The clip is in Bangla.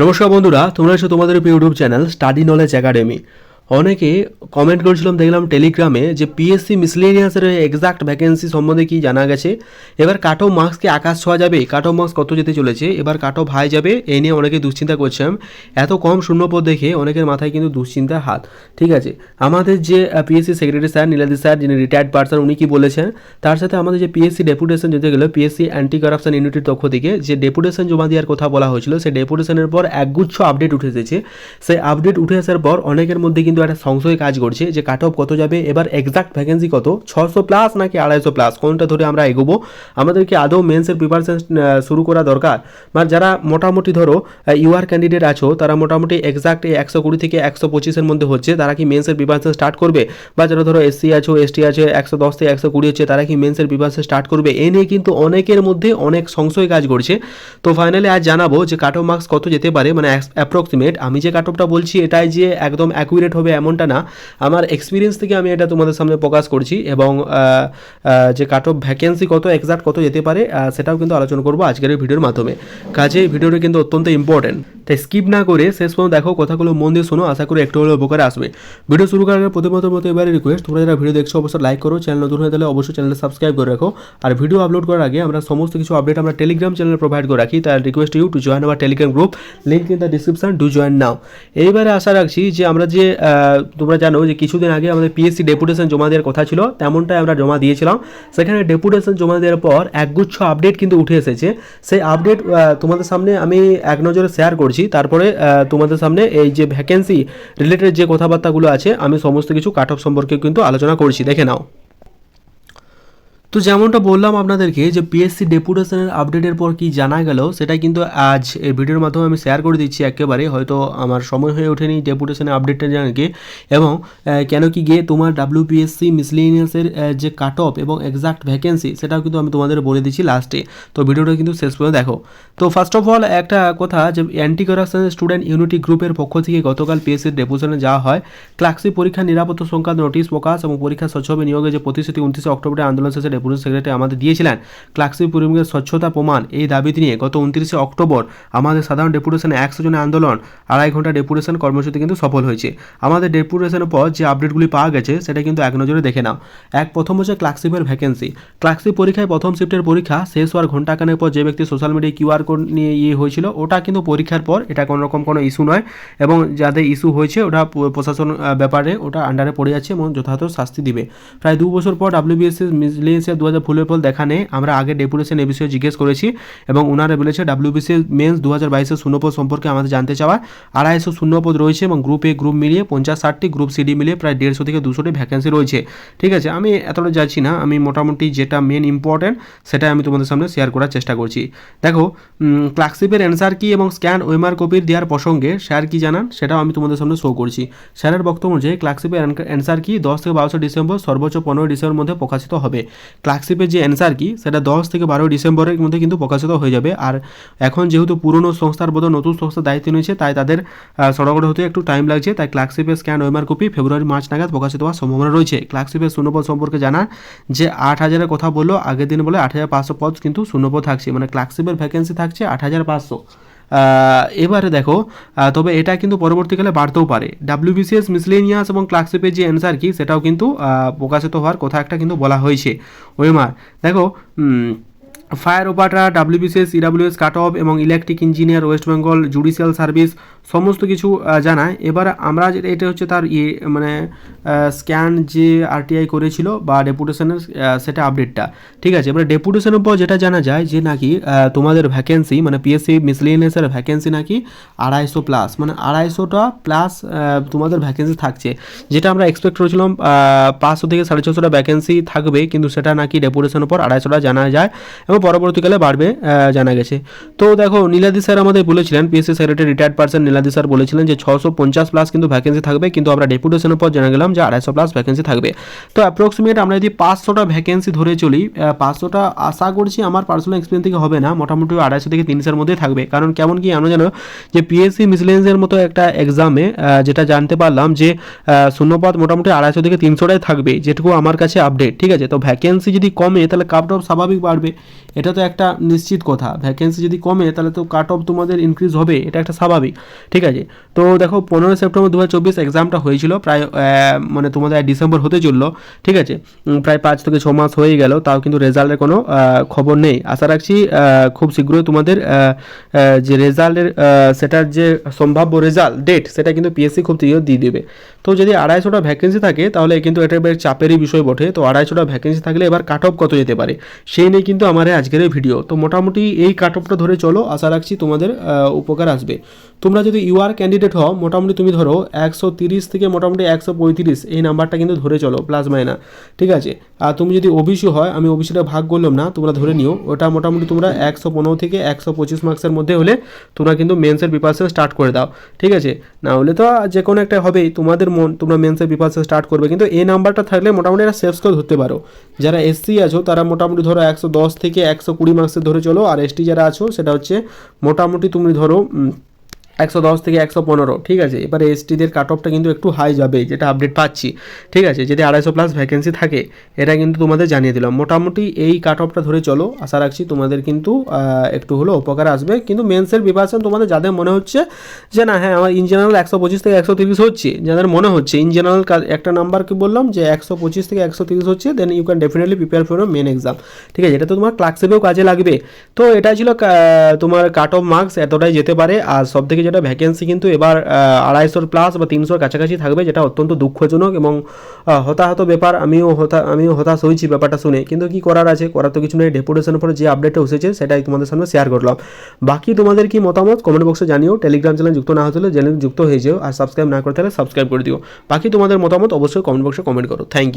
নমস্কার বন্ধুরা তোমরা এসে তোমাদের YouTube channel study knowledge academy. অনেকে কমেন্ট করেছিলাম, দেখলাম টেলিগ্রামে যে পিএসসি মিসলেনিয়াসের এক্সাক্ট ভ্যাকেন্সি সম্বন্ধে কি জানা গেছে। এবার কাট অফ আকাশ ছোঁয়া যাবে? কাট অফ মার্কস কত যেতে চলেছে? এবার কাট অফ হাই যাবে এই নিয়ে অনেকে দুশ্চিন্তা করছেন এত কম শূন্যপদ দেখে অনেকের মাথায় কিন্তু দুশ্চিন্তার হাত। ঠিক আছে? আমাদের যে PSC secretary sir Niladi sir যিনি রিটায়ার্ড পার্সন উনি কি বলেছেন? তার সাথে আমাদের যে পিএসসি ডেপুটেশন যেতে গেলো পিএসসি অ্যান্টি কারাপশন ইউনিটির পক্ষ থেকে যে ডেপুটেশন জমা দেওয়ার কথা বলা হয়েছিল, সেই ডেপুটেশনের পর একগুচ্ছ আপডেট উঠে এসেছে। সেই আপডেট উঠে আসার পর অনেকের মধ্যে কিন্তু একটা সংশয় কাজ করছে যে কাট অফ কত যাবে, এবার এক্সাক্ট ভ্যাকেন্সি কত? ছশো প্লাস নাকি আড়াইশো প্লাস কোনটা ধরে আমরা এগোবো? আমাদেরকে আদৌ মেন্সের প্রিপারেশন শুরু করা দরকার? মানে যারা মোটামুটি ধরো ইউআর ক্যান্ডিডেট আছো, তারা মোটামুটি এক্সাক্ট একশো কুড়ি থেকে একশো পঁচিশের মধ্যে হচ্ছে, তারা কি মেন্সের প্রিপারেশন স্টার্ট করবে? বা যারা ধরো এসসি আছো এসটি আছে, একশো দশ থেকে একশো কুড়ি হচ্ছে, তারা কি মেন্সের প্রিপারেশন স্টার্ট করবে? এ নিয়ে কিন্তু অনেকের মধ্যে অনেক সংশয় কাজ করছে। তো ফাইনালি আজ জানাব যে কাট অফ মার্কস কত যেতে পারে মানে অ্যাপ্রক্সিমেট আমি যে কাট অফটা বলছি, এটাই যে একদম অ্যাকুরেট হবে এমনটা না। আমার এক্সপিরিয়েন্স থেকে আমি এটা তোমাদের সামনে প্রকাশ করছি এবং যে কাট অফ ভ্যাকেন্সি কত এক্সাক্ট কত যেতে পারে সেটাও কিন্তু আলোচনা করব আজকের ভিডিওর মাধ্যমে। কাজে এই ভিডিওটা কিন্তু অত্যন্ত ইম্পর্টেন্ট তাই স্কিপ না করে শেষ পর্যন্ত দেখো কথাগুলো মন দিয়ে শোনো, আশা করি একটু হলেও উপকারে আসবে। ভিডিও শুরু করার প্রথমত মতো এবারে রিকোয়েস্ট তোমরা যারা ভিডিও দেখছ অবশ্যই লাইক করো চ্যানেল নতুন হয়ে তাহলে অবশ্যই চ্যানেলটা সাবস্ক্রাইব করে রাখো। আর ভিডিও আপলোড করার আগে আমরা সমস্ত কিছু আপডেট আমরা টেলিগ্রাম চ্যানেলে প্রোভাইড করে রাখি, তার request you to join our Telegram group link in the description do join now এইবারে আশা রাখছি যে আমরা যে তোমরা জানো যে কিছুদিন আগে আমাদের পিএসসি ডেপুটেশন জমা দেওয়ার কথা ছিল, তেমনটাই আমরা জমা দিয়েছিলাম। সেখানে ডেপুটেশন জমা দেওয়ার পর একগুচ্ছ আপডেট কিন্তু উঠে এসেছে। সেই আপডেট তোমাদের সামনে আমি এক নজরে শেয়ার করছি। তারপরে আহ, তোমাদের সামনে এই যে ভ্যাকেন্সি রিলেটেড যে কথাবার্তাগুলো আছে আমি সমস্ত কিছু কাট অফ সম্পর্কে কিন্তু আলোচনা করছি। দেখে নাও। তো যেমনটা বললাম আপনাদেরকে যে পিএসসি ডেপুটেশনের আপডেটের পর কি জানা গেল সেটা কিন্তু আজ এই ভিডিওর মাধ্যমে আমি শেয়ার করে দিচ্ছি একেবারে। হয়তো আমার সময় হয়ে ওঠেনি ডেপুটেশনের আপডেটটা জানাকে এবং কেন কি গিয়ে তোমার ডাব্লিউপিএসসি মিসলিনিয়াসের যে কাট অফ এবং এক্সাক্ট ভ্যাকেন্সি সেটাও কিন্তু আমি তোমাদের বলে দিচ্ছি লাস্টে তো ভিডিওটা কিন্তু শেষ পর্যন্ত দেখো। তো ফার্স্ট অফ অল একটা কথা যে অ্যান্টি কারাপশন স্টুডেন্ট ইউনিটি গ্রুপের পক্ষ থেকে গতকাল পিএসসির ডেপুটেশনে যাওয়া হয়। ক্লাসি পরীক্ষা নিরাপত্তা সংক্রান্ত নোটিশ প্রকাশ এবং পরীক্ষা স্বচ্ছভাবে নিয়োগে যে প্রতিশ্রুতি উনত্রিশে অক্টোবরে আন্দোলন শেষে ডেপুটি সেক্রেটারি আমাদের দিয়েছিলেন। ক্লাসি পরিবেশের স্বচ্ছতা প্রমাণ, এই দাবিটি নিয়ে গত উনত্রিশে অক্টোবর আমাদের সাধারণ ডেপুটেশনে একশো জনের আন্দোলন, আড়াই ঘণ্টা ডেপুটেশন কর্মসূচি কিন্তু সফল হয়েছে। আমাদের ডেপুটেশনের পর যে আপডেটগুলি পাওয়া গেছে, সেটা কিন্তু এক নজরে দেখে নাও। এক, প্রথম হচ্ছে ক্লার্কশিপের ভ্যাকেন্সি ক্লার্কশিপ পরীক্ষায় প্রথম শিফটের পরীক্ষা শেষ হওয়ার ঘন্টাখানেক পর যে ব্যক্তি সোশ্যাল মিডিয়ায় কিউআর কোড নিয়ে ইয়ে হয়েছিল, ওটা কিন্তু পরীক্ষার পর, এটা কোনো রকম কোনো ইস্যু নয়। এবং যাদের ইস্যু হয়েছে, ওটা প্রশাসন ব্যাপারে ওটা আন্ডারে পড়ে যাচ্ছে এবং যথাযথ শাস্তি দিবে। প্রায় দু বছর পর ডাব্লিউবিএসসি মিসলেন্সিয়া দু হাজার ফুলের ফল দেখা নেই। আমরা আগে ডেপুটেশন এ বিষয়ে জিজ্ঞেস করেছি এবং ওনারা বলেছে, ডাব্লিউবিসি মেন্স দু হাজার বাইশের শূন্যপদ সম্পর্কে আমাদের জানতে চাওয়া আড়াইশো শূন্যপদ রয়েছে এবং গ্রুপ এ, গ্রুপ মিলিয়ে পঞ্চাশ ষাটটি, গ্রুপ সিডি মিলিয়ে প্রায় দেড়শো থেকে দুশোটি ভ্যাকেন্সি রয়েছে। ঠিক আছে, আমি এতটা যাচ্ছি না। আমি মোটামুটি যেটা মেন ইম্পর্টেন্ট সেটা আমি তোমাদের সামনে শেয়ার করার চেষ্টা করছি। দেখো ক্লার্কশিপের অ্যান্সার কি এবং স্ক্যান ওয়েমার কপির দেওয়ার প্রসঙ্গে স্যার কি জানান, সেটাও আমি তোমাদের সামনে শো করছি। স্যারের বক্তব্য অনুযায়ী, ক্লার্কশিপের অ্যান্সার কি দশ থেকে বারোশো ডিসেম্বর, সর্বোচ্চ পনেরোই ডিসেম্বর মধ্যে প্রকাশিত হবে। ক্লার্কশিপের যে অ্যান্সার কি, সেটা দশ থেকে বারোই ডিসেম্বরের মধ্যে কিন্তু প্রকাশিত হয়ে যাবে। আর এখন যেহেতু পুরনো সংস্থার বদল নতুন সংস্থার দায়িত্ব নিয়েছে, তাই তাদের সরগড় হতে একটু টাইম লাগছে। তাই ক্লার্কশিপের scan OMR copy February March নাগাদ প্রকাশিত হওয়ার সম্ভাবনা রয়েছে। ক্লার্কশিপের শূন্যপদ সম্পর্কে জানান যে আট হাজারের কথা বলল, আগের দিন বলে আট হাজার পাঁচশো পদ কিন্তু শূন্যপদ থাকছে। মানে ক্লার্কশিপের ভ্যাকেন্সি থাকছে আট হাজার পাঁচশো। এবারে দেখো তবে এটা কিন্তু পরবর্তীকালে বাড়তেও পারে। ডাব্লিউবিসিএস মিসলেনিয়াস এবং ক্লার্কশিপের যে অ্যান্সার কি, সেটাও কিন্তু প্রকাশিত হওয়ার কথা একটা কিন্তু বলা হয়েছে। ওয়েমার দেখো ফায়ার ওপাটা ডাব্লিউবিসিএস ইডাব্লিউএস কাট অফ এবং electric engineer West Bengal judicial service সমস্ত কিছু জানায়। এবার আমরা যেটা, এটা হচ্ছে তার ইয়ে মানে স্ক্যান যে আরটিআই করেছিল বা ডেপুটেশনের সেটা আপডেটটা ঠিক আছে, এবার ডেপুটেশনের পর যেটা জানা যায় যে নাকি তোমাদের ভ্যাকেন্সি মানে পিএসসি মিসলিনিয়াসের ভ্যাকেন্সি নাকি আড়াইশো প্লাস মানে আড়াইশোটা প্লাস তোমাদের ভ্যাকেন্সি থাকছে। যেটা আমরা এক্সপেক্ট করেছিলাম পাঁচশো থেকে সাড়ে ছশোটা ভ্যাকেন্সি থাকবে, কিন্তু সেটা নাকি ডেপুটেশনের পর আড়াইশোটা জানা যায় এবং পরবর্তীকালে বাড়বে জানা গেছে। তো দেখো নীলাদি স্যার আমাদের বলেছিলেন PSC secretary retired person Niladi sir বলেছিলেন যে ছশো পঞ্চাশ প্লাস কিন্তু ভ্যাকেন্সি থাকবে, কিন্তু আমরা ডেপুটেশনের পর জানা গেলাম যে আড়াইশো প্লাস ভ্যাকেন্সি থাকবে। তো অ্যাপ্রক্সিমেট আমরা যদি পাঁচশোটা ভ্যাকেন্সি ধরে চলি পাঁচশোটা আশা করছি আমার পার্সোনাল এক্সপিরিয়েন্স থেকে হবে না, মোটামুটি আড়াইশো থেকে তিনশোর মধ্যে থাকবে। কারণ কেমন কি আমরা জানো, যে পিএসসি মিসলেন্সের মতো একটা এক্সামে যেটা জানতে পারলাম যে শূন্যপাত মোটামুটি আড়াইশো থেকে তিনশোটাই থাকবে, যেটুকু আমার কাছে আপডেট ঠিক আছে? তো ভ্যাকেন্সি যদি কমে, তাহলে কাট অফ স্বাভাবিক বাড়বে। এটা তো একটা নিশ্চিত কথা। ভ্যাকেন্সি যদি কমে, তাহলে তো কাট অফ তোমাদের ইনক্রিজ হবে, এটা একটা স্বাভাবিক। ঠিক আছে? তো দেখো, পনেরোই সেপ্টেম্বর দু হাজার চব্বিশ এক্সামটা হয়েছিল, প্রায় মানে তোমাদের ডিসেম্বর হতে চলল, ঠিক আছে? প্রায় পাঁচ থেকে ছ মাস হয়ে গেল, তাও কিন্তু রেজাল্টের কোনো খবর নেই। আশা রাখছি খুব শীঘ্রই তোমাদের যে রেজাল্টের সেটার যে সম্ভাব্য রেজাল্ট ডেট সেটা কিন্তু পিএসসি খুব শীঘ্র দিয়ে দেবে। তো যদি আড়াইশোটা ভ্যাকেন্সি থাকে, তাহলে কিন্তু এটা বেশ চাপেরই বিষয় বটে। তো আড়াইশোটা ভ্যাকেন্সি থাকলে এবার কাট অফ কত যেতে পারে? সেই নিয়ে কিন্তু আমার আজকের এই ভিডিও তো মোটামুটি এই কাট অফটা ধরে চলো, আশা রাখছি তোমাদের উপকার আসবে। তোমরা যদি ইউআর ক্যান্ডিডেট হও, মোটামুটি তুমি ধরো একশো তিরিশ থেকে মোটামুটি একশো পঁয়ত্রিশ, এই নাম্বারটা কিন্তু ধরে চলো প্লাস মাইনা ঠিক আছে? আর তুমি যদি ওবিসি হয়, আমি ওবিসিটা ভাগ করলাম না, তোমরা ধরে নিও। ওটা মোটামুটি তোমরা একশো পনেরো থেকে একশো পঁচিশ মার্কসের মধ্যে হলে তোমরা কিন্তু মেন্সের প্রিপারেশন স্টার্ট করে দাও। ঠিক আছে? না হলে তো যে কোনো একটা হবেই। তোমাদের তোমরা মেন্সের প্রিপারেশন স্টার্ট করবে। কিন্তু এই নাম্বারটা থাকলে মোটামুটি একটা সেফ স্কোর ধরতে পারো। যারা এসসি আছো, তারা মোটামুটি ধরো একশো দশ থেকে একশো কুড়ি মার্কসের ধরে চলো। আর এসটি যারা আছো, সেটা হচ্ছে মোটামুটি তুমি ধরো একশো দশ থেকে একশো পনেরো, ঠিক আছে? এবারে এসটিদের কাট অফটা কিন্তু একটু হাই যাবে যেটা আপডেট পাচ্ছি, ঠিক আছে? যদি আড়াইশো প্লাস ভ্যাকেন্সি থাকে, এটা কিন্তু তোমাদের জানিয়ে দিলাম। মোটামুটি এই কাট অফটা ধরে চলো, আশা রাখছি তোমাদের কিন্তু একটু হলেও উপকার আসবে। কিন্তু মেন্সের প্রিপারেশন তোমাদের যাদের মনে হচ্ছে যে, না হ্যাঁ আমার ইন জেনারেল একশো পঁচিশ থেকে একশো তিরিশ হচ্ছে, যাদের মনে হচ্ছে ইন জেনারেল একটা নাম্বার কি বললাম যে, একশো পঁচিশ থেকে একশো তিরিশ হচ্ছে then you can definitely prepare for main exam ঠিক আছে? এটা তো তোমার ক্লার্কশিপেও কাজে লাগবে। তো এটা ছিল তোমার কাট অফ মার্কস এতটাই যেতে পারে। আর সব থেকে যেটা ভ্যাকেন্সি কিন্তু এবার আড়াইশোর প্লাস বা তিনশোর কাছাকাছি থাকবে, যেটা অত্যন্ত দুঃখজনক এবং হতাহত ব্যাপার। আমিও হতা, আমিও হতাশ হয়েছি ব্যাপারটা শুনে। কিন্তু কি করার আছে? করার তো কিছু নেই। ডেপুটেশনের উপরে যে আপডেটটা এসেছে, সেটাই তোমাদের সামনে শেয়ার করলাম। বাকি তোমাদের কি মতামত? কমেন্ট বক্সে জানিও। টেলিগ্রাম চ্যানেল যুক্ত না হলে যুক্ত হয়ে যেও। আর সাবস্ক্রাইব না করতে হলে সাবস্ক্রাইব করে দিও। বাকি তোমাদের মতামত অবশ্যই কমেন্ট বক্সে কমেন্ট করো। Thank you